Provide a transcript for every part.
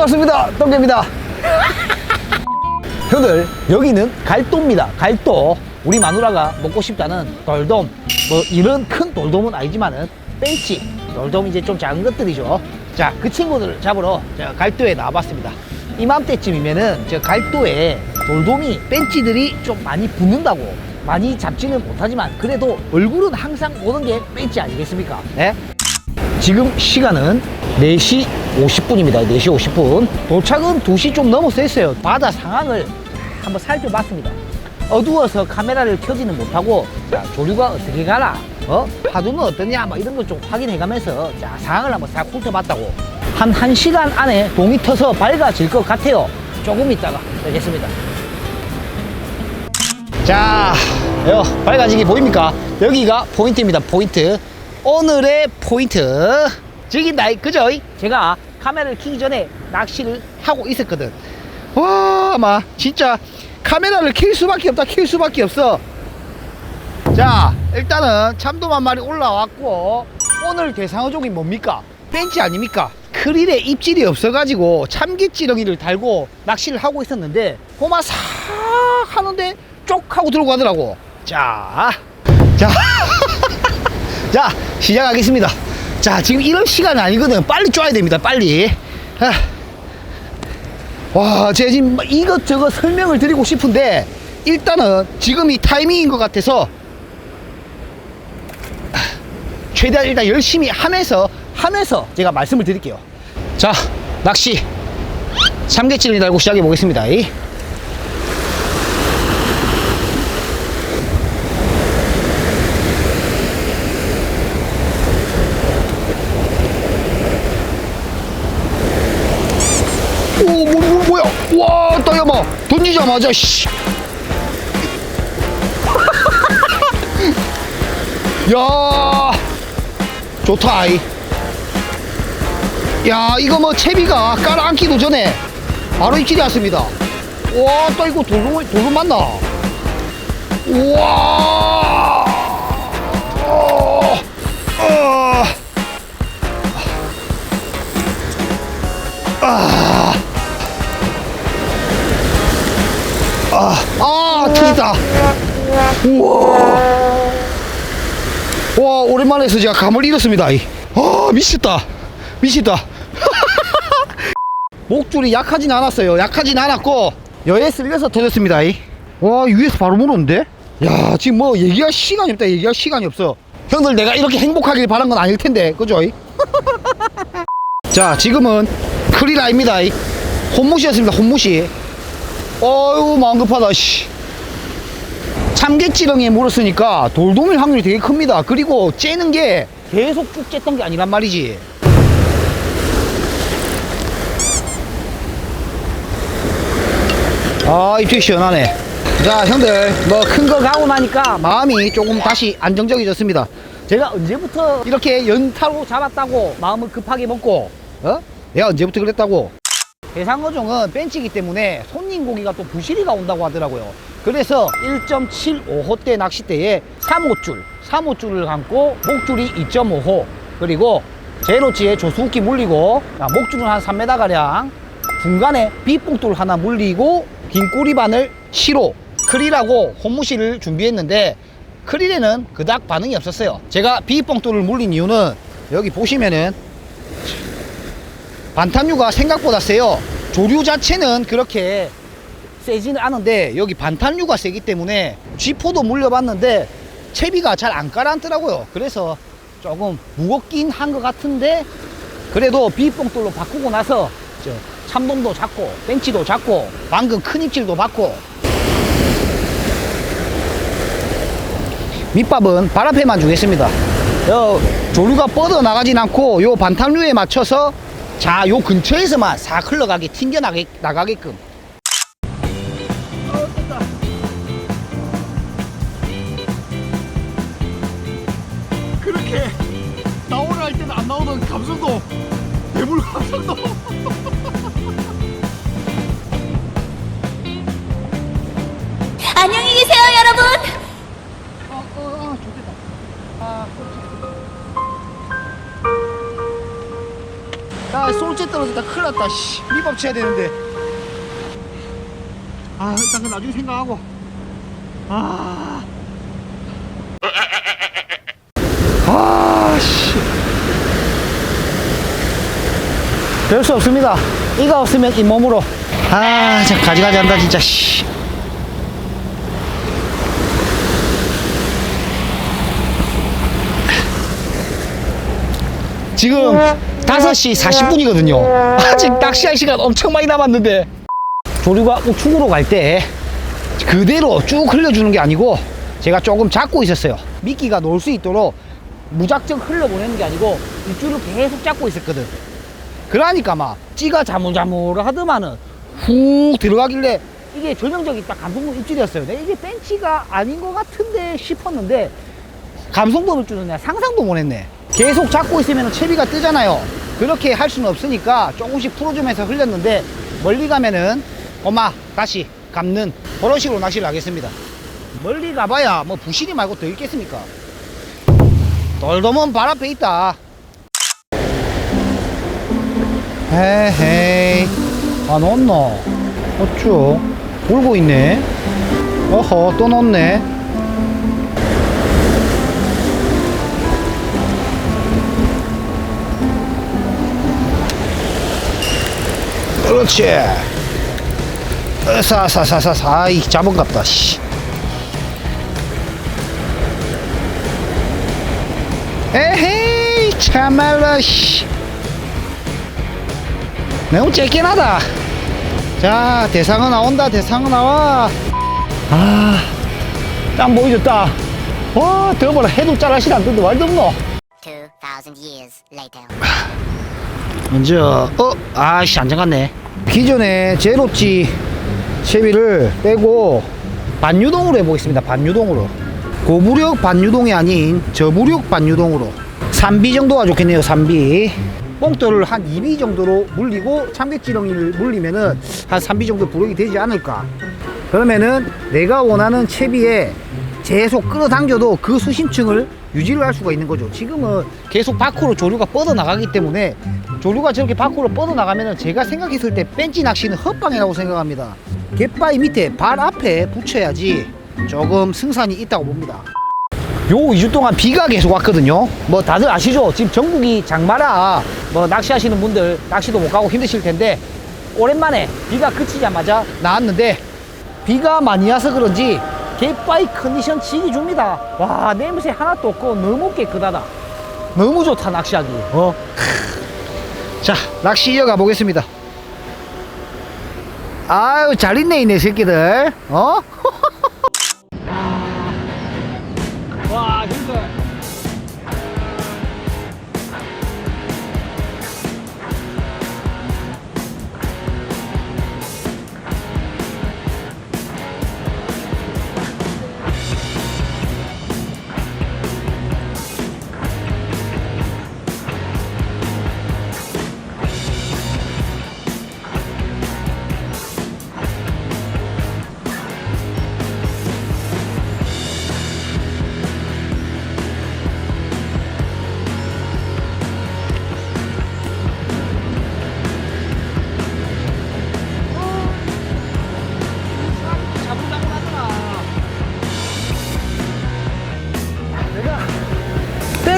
반갑습니다. 똥개입니다. 형들, 여기는 갈도입니다. 갈도. 우리 마누라가 먹고 싶다는 돌돔. 뭐, 이런 큰 돌돔은 아니지만은, 벤치. 돌돔 이제 좀 작은 것들이죠. 자, 그 친구들을 잡으러 제가 갈도에 나와봤습니다. 이맘때쯤이면은, 저 갈도에 돌돔이, 벤치들이 좀 많이 붙는다고. 많이 잡지는 못하지만, 그래도 얼굴은 항상 오는 게 벤치 아니겠습니까? 예? 지금 시간은 4시 50분입니다. 4시 50분. 도착은 2시 좀 넘어서 했어요. 바다 상황을 한번 살펴봤습니다. 어두워서 카메라를 켜지는 못하고, 자, 조류가 어떻게 가나, 어? 파도는 어떠냐, 막 이런 걸 좀 확인해 가면서, 자, 상황을 한번 싹 훑어봤다고. 한 1시간 안에 동이 터서 밝아질 것 같아요. 조금 있다가 되겠습니다. 자, 요, 밝아지기 보입니까? 여기가 포인트입니다. 포인트. 오늘의 포인트. 저긴다, 그죠? 제가 카메라를 켜기 전에 낚시를 하고 있었거든. 와, 마, 진짜 카메라를 켤 수밖에 없다, 켤 수밖에 없어. 자, 일단은 참돔 한 마리 올라왔고, 오늘 대상어종이 뭡니까? 벤치 아닙니까? 크릴에 입질이 없어가지고 참기찌렁이를 달고 낚시를 하고 있었는데, 고마 싹 하는데 쪽 하고 들고 가더라고. 자, 자, 자, 시작하겠습니다. 자, 지금 이런 시간 아니거든. 빨리 쪼아야 됩니다. 빨리. 아. 와, 제가 지금 막 이것저것 설명을 드리고 싶은데, 일단은 지금 이 타이밍인 것 같아서, 최대한 일단 열심히 하면서, 하면서 제가 말씀을 드릴게요. 자, 낚시. 삼계찌를 달고 시작해 보겠습니다. 이. 오, 뭐, 뭐, 뭐야? 와, 따야마. 던지자마자, 씨. 야, 좋다, 이. 야, 이거 뭐, 채비가 깔아앉기도 전에 바로 입질이 왔습니다. 와, 또 이거 돌돔, 돌돔 맞나? 우와. 어, 어. 아, 튀다. 우와. 와, 오랜만에 해서 제가 감을 잃었습니다. 이. 아, 미쳤다. 미쳤다. 목줄이 약하진 않았어요. 약하진 않았고, 여에 쓸려서 터졌습니다. 이. 와, 위에서 바로 물었는데? 야, 지금 뭐 얘기할 시간이 없다. 얘기할 시간이 없어. 형들 내가 이렇게 행복하길 바란 건 아닐 텐데. 그죠? 이? 자, 지금은 크리라입니다. 이. 혼무시였습니다. 혼무시. 어유 마음 급하다 씨. 참깨찌렁이에 물었으니까 돌돔일 확률이 되게 큽니다. 그리고 째는 게 계속 쭉 쨌던 게 아니란 말이지. 아 입질 시원하네. 자 형들 뭐 큰 거 가고 나니까 마음이 조금 다시 안정적이졌습니다. 제가 언제부터 이렇게 연타로 잡았다고 마음을 급하게 먹고 어? 내가 언제부터 그랬다고 대상어종은 벤치기 때문에 손님 고기가 또 부실이가 온다고 하더라고요. 그래서 1.75호 대 낚싯대에 3호줄, 3호줄을 감고 목줄이 2.5호 그리고 제로치에 조수욱기 물리고 아, 목줄은 한 3m 가량 중간에 비뽕돌 하나 물리고 긴 꼬리바늘 7호 크릴하고 홈무시를 준비했는데 크릴에는 그닥 반응이 없었어요. 제가 비뽕돌을 물린 이유는 여기 보시면은 반탄류가 생각보다 세요. 조류 자체는 그렇게 세지는 않은데 여기 반탄류가 세기 때문에 쥐포도 물려봤는데 채비가 잘안 깔아앉더라고요. 그래서 조금 무겁긴 한 것 같은데 그래도 비뽕돌로 바꾸고 나서 저 참돔도 잡고 벤치도 잡고 방금 큰 입질도 받고 밑밥은 발 앞에만 주겠습니다. 요 조류가 뻗어 나가진 않고 요 반탄류에 맞춰서 자, 요 근처에서만 싹 흘러가게 튕겨 나게, 나가게끔. 그렇게 나오라 할 때는 안 나오던 감성도 대물 감성도 안녕히 계세요, 여러분. 아, 솔째 떨어졌다. 큰일 났다 씨. 밑밥 쳐야 되는데. 아 일단 그 나중에 생각하고. 아. 아씨. 별 수 없습니다. 이가 없으면 잇몸으로. 아 진짜 가지가지 한다 진짜 씨. 지금 5시 40분이거든요. 아직 낚시할 시간 엄청 많이 남았는데. 조류가 우측으로 갈 때 그대로 쭉 흘려주는 게 아니고 제가 조금 잡고 있었어요. 미끼가 놓을 수 있도록 무작정 흘려보내는 게 아니고 입줄을 계속 잡고 있었거든. 그러니까 막 찌가 자물자물 하더만은 훅 들어가길래 이게 전형적인 딱 감성돔 입질이었어요. 근데 이게 벤치가 아닌 것 같은데 싶었는데 감성돔일 줄은 내가 상상도 못 했네 계속 잡고 있으면 채비가 뜨잖아요. 그렇게 할 수는 없으니까 조금씩 풀어주면서 흘렸는데 멀리 가면은 엄마 다시 감는 그런 식으로 낚시를 하겠습니다. 멀리 가봐야 뭐 부실이 말고 더 있겠습니까? 돌돔은 발 앞에 있다. 헤헤이. 안 왔노? 어쭈? 울고 있네. 어허 또 넣네 그렇지. 사사사사사. 아이 잡은 갑다 씨. 에헤이 참말로 씨. 너무 짧긴 하다. 자 대상은 나온다 대상은 나와. 아땀 보여줬다. 와 더워라 해도 안 뜬다 말도 없노. 2,000 years later. 먼저 어 아씨 안 잠갔네 기존에 제로치 채비를 빼고 반유동으로 해보겠습니다. 반유동으로. 고부력 반유동이 아닌 저부력 반유동으로. 3B 정도가 좋겠네요 3B 뽕돌을 한 2B 정도로 물리고 참깨지렁이를 물리면은 한 3B 정도 부력이 되지 않을까. 그러면은 내가 원하는 채비에 계속 끌어당겨도 그 수심층을 유지를 할 수가 있는 거죠. 지금은 계속 밖으로 조류가 뻗어 나가기 때문에 조류가 저렇게 밖으로 뻗어 나가면은 제가 생각했을 때 벤치 낚시는 헛방이라고 생각합니다. 갯바위 밑에 발 앞에 붙여야지 조금 승산이 있다고 봅니다. 요 2주 동안 비가 계속 왔거든요. 뭐 다들 아시죠? 지금 전국이 장마라 뭐 낚시하시는 분들 낚시도 못 가고 힘드실 텐데 오랜만에 비가 그치자마자 나왔는데 비가 많이 와서 그런지 갯바위 컨디션 지기 줍니다. 와 냄새 하나도 없고 너무 깨끗하다. 너무 좋다 낚시하기. 어. 자 낚시 이어가 보겠습니다. 아유 잘 있네 이네 새끼들. 어? 와 힘들.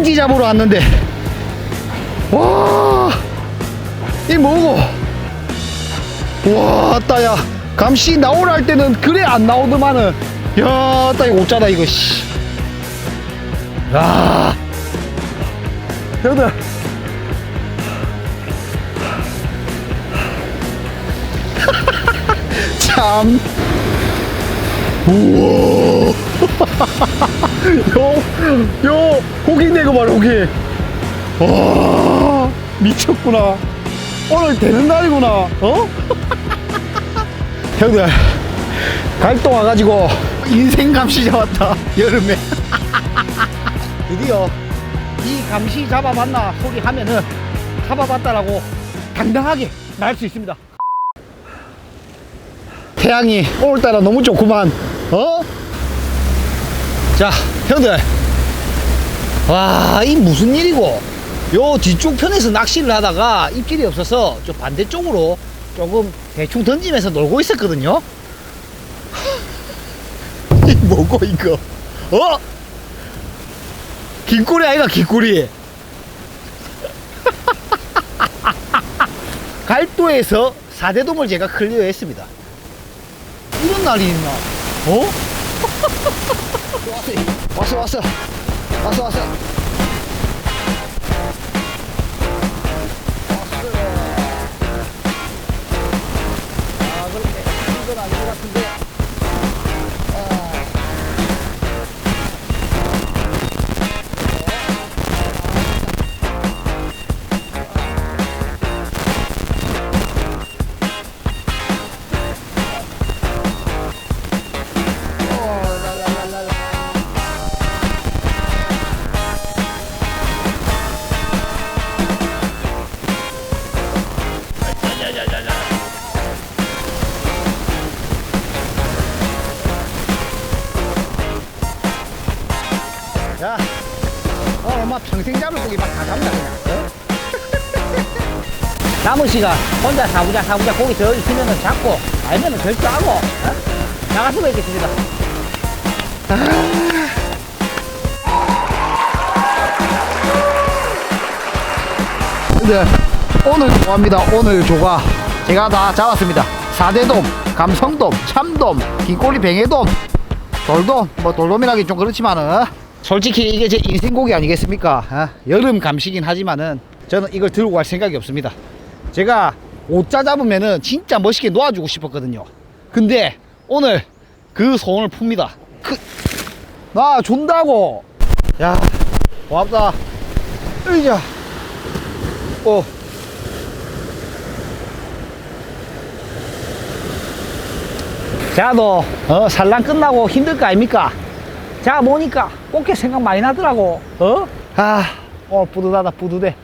벤치 잡으러 왔는데 와, 이 뭐고? 와, 따야 감시 나오라 할 때는 그래 안 나오더만은 야, 따 이거 어쩌다 이거 씨. 야, 형들. 참. 우와. 요, 요, 고기 내고 봐라, 고기. 와, 미쳤구나. 오늘 되는 날이구나, 어? 형들, 갈동 와가지고 인생 감시 잡았다, 여름에. 드디어 이 감시 잡아봤나 소개하면은 잡아봤다라고 당당하게 말수 있습니다. 태양이 오늘따라 너무 좋구만, 어? 자, 형들. 와, 이 무슨 일이고? 요 뒤쪽 편에서 낚시를 하다가 입질이 없어서 좀 반대쪽으로 조금 대충 던지면서 놀고 있었거든요. 이 뭐고 이거? 어? 긴꼬리 아이가 긴꼬리. 갈도에서 사대돔을 제가 클리어했습니다. 이런 날이 있나? 어? 왔어 왔어. 왔어 왔어. 아 남은 시간 혼자 사부자 사부자 고기 더 있으면은 잡고 아니면은 결제하고 어? 나가서 뵙겠습니다. 네, 오늘 조과입니다. 오늘 조과 제가 다 잡았습니다. 사대돔, 감성돔, 참돔, 긴꼬리 뱅에돔, 돌돔, 뭐 돌돔이라기 좀 그렇지만은 솔직히 이게 제 인생고기 아니겠습니까? 어? 여름 감시긴 하지만은 저는 이걸 들고 갈 생각이 없습니다. 제가 오자 잡으면은 진짜 멋있게 놓아주고 싶었거든요. 근데 오늘 그 소원을 풉니다. 그, 나 준다고. 야, 고맙다. 으이자. 어. 자, 너, 어, 산란 끝나고 힘들 거 아닙니까? 자, 뭐니까 꽃게 생각 많이 나더라고. 어? 아, 오늘 뿌듯하다, 뿌듯해.